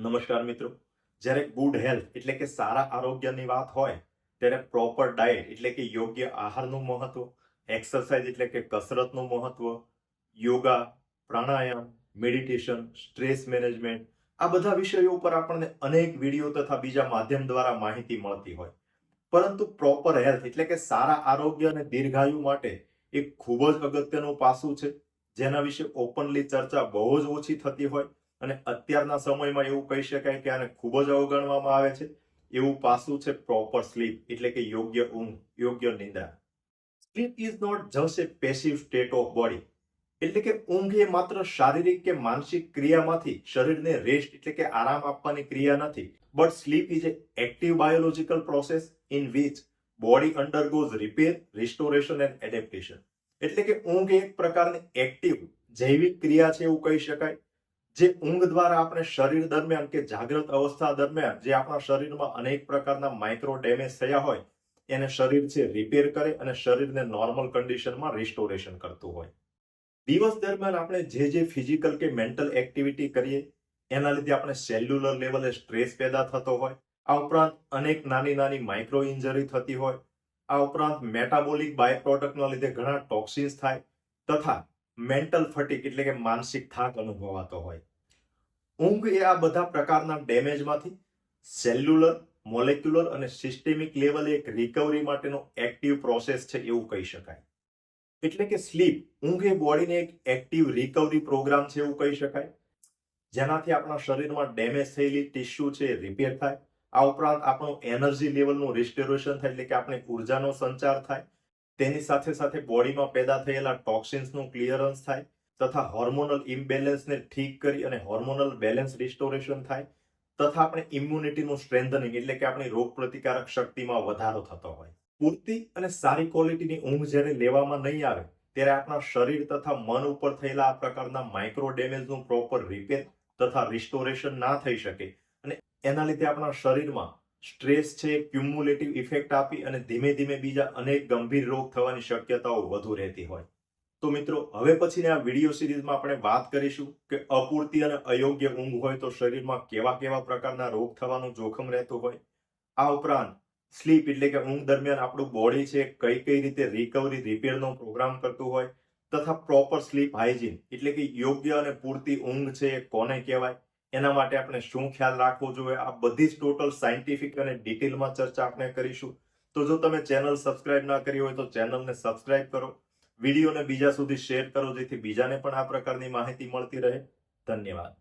નમસ્કાર મિત્રો. જ્યારે ગુડ હેલ્થ એટલે કે સારા આરોગ્યની વાત હોય, ત્યારે પ્રોપર ડાયટ એટલે કે યોગ્ય આહારનું મહત્વ એક્સરસાઇઝ એટલે કે કસરતનું મહત્વ yoga pranayama meditation stress management આ બધા વિષયો ઉપર આપણને અનેક વીડિયો તથા બીજા માધ્યમ દ્વારા માહિતી મળતી હોય. પરંતુ પ્રોપર હેલ્થ એટલે કે સારા આરોગ્ય અને દીર્ઘાયુ માટે એક ખૂબ જ અગત્યનું પાસું છે. જેના વિશે ઓપનલી ચર્ચા બહુ જ ઓછી થતી હોય અને અત્યારના સમયમાં એવું કહી શકાય કે આને ખૂબ જ અવગણવામાં આવે છે. એવું પાસું છે પ્રોપર સ્લીપ એટલે કે યોગ્ય ઊંઘ, યોગ્ય નિંદ્રા sleep is not just a passive state of body એટલે કે ઊંઘ એ માત્ર શારીરિક કે માનસિક ક્રિયામાંથી શરીરને રેસ્ટ એટલે કે આરામ આપવાની ક્રિયા નથી but sleep is a active biological process in which body undergoes repair restoration and adaptation એટલે કે ઊંઘ એક પ્રકારની એક્ટિવ જૈવિક ક્રિયા છે એવું કહી શકાય. જે ઊંઘ દ્વારા આપણે શરીર દરમિયાન કે જાગ્રત અવસ્થા દરમિયાન જે આપણા શરીરમાં અનેક પ્રકારના માઇક્રો ડેમેજ થયા હોય, એને શરીર છે રિપેર કરે અને શરીરને નોર્મલ કન્ડિશનમાં રિસ્ટોરેશન કરતું હોય. દિવસ દરમિયાન આપણે જે જે ફિઝિકલ કે મેન્ટલ એક્ટિવિટી કરીએ, એના લીધે આપણે સેલ્યુલર લેવલે સ્ટ્રેસ પેદા થતો હોય, આ ઉપરાંત અનેક નાની નાની માઇક્રો ઇન્જરી થતી હોય, આ ઉપરાંત મેટાબોલિક બાય પ્રોડક્ટના લીધે ઘણા ટોક્સિન્સ થાય, તથા મેન્ટલ ફટીક એટલે કે માનસિક થાક અનુભવાતો હોય. ઊંઘ એ આ બધા પ્રકારના ડેમેજમાંથી સેલ્યુલર, મોલેક્યુલર અને સિસ્ટેમિક લેવલે એક રિકવરી માટેનો એક્ટિવ પ્રોસેસ છે એવું કહી શકાય. એટલે કે સ્લીપ, ઊંઘ એ બોડીને એક એક્ટિવ રિકવરી પ્રોગ્રામ છે એવું કહી શકાય. જેનાથી આપણા શરીરમાં ડેમેજ થયેલી ટિશ્યુ છે રિપેર થાય. આ ઉપરાંત આપણું એનર્જી લેવલનું રિસ્ટોરેશન થાય એટલે કે આપણે ઉર્જાનો સંચાર થાય. તેની સાથે સાથે બોડીમાં પેદા થયેલા ટોક્સિન્સનું ક્લિયરન્સ થાય તથા હોર્મોનલ ઇમ્બેલેન્સને ઠીક કરી અને હોર્મોનલ બેલેન્સ રિસ્ટોરેશન થાય તથા આપણે ઇમ્યુનિટીનું સ્ટ્રેન્થનિંગ એટલે કે આપણી રોગ પ્રતિકારક શક્તિમાં વધારો થતો હોય. પૂરતી અને સારી ક્વોલિટીની ઊંઘ જ્યારે લેવામાં નહીં આવે ત્યારે આપણા શરીર તથા મન ઉપર થયેલા આ પ્રકારના માઇક્રો ડેમેજનું પ્રોપર રિપેર તથા રિસ્ટોરેશન ના થઈ શકે અને એના લીધે આપણા શરીરમાં સ્ટ્રેસ છે ક્યુમ્યુલેટિવ ઇફેક્ટ આપી અને ધીમે ધીમે બીજા અનેક ગંભીર રોગ થવાની શક્યતાઓ વધુ રહેતી હોય. તો મિત્રો, હવે પછીની આ વીડિયો સિરીઝમાં આપણે વાત કરીશું કે અપૂરતી અને અયોગ્ય ઊંઘ હોય તો શરીરમાં કેવા કેવા પ્રકારના રોગ થવાનું જોખમ રહેતું હોય. આ ઉપરાંત સ્લીપ એટલે કે ઊંઘ દરમિયાન આપણું બોડી છે, કઈ કઈ રીતે રિકવરી રિપેરનો પ્રોગ્રામ કરતું હોય, તથા પ્રોપર સ્લીપ હાઇજીન એટલે કે યોગ્ય અને પૂરતી ઊંઘ છે એ કોને કહેવાય? એના માટે આપણે શું ખ્યાલ રાખવો જોઈએ? આ બધી જ ટોટલ સાયન્ટિફિક અને ડિટેલમાં ચર્ચા આપણે કરીશું. તો જો તમે ચેનલ સબસ્ક્રાઇબ ના કરી હોય તો ચેનલને સબસ્ક્રાઇબ કરો. વિડીયોને બીજા સુધી શેર કરો, જેથી બીજાને પણ આ પ્રકારની માહિતી મળતી રહે. ધન્યવાદ.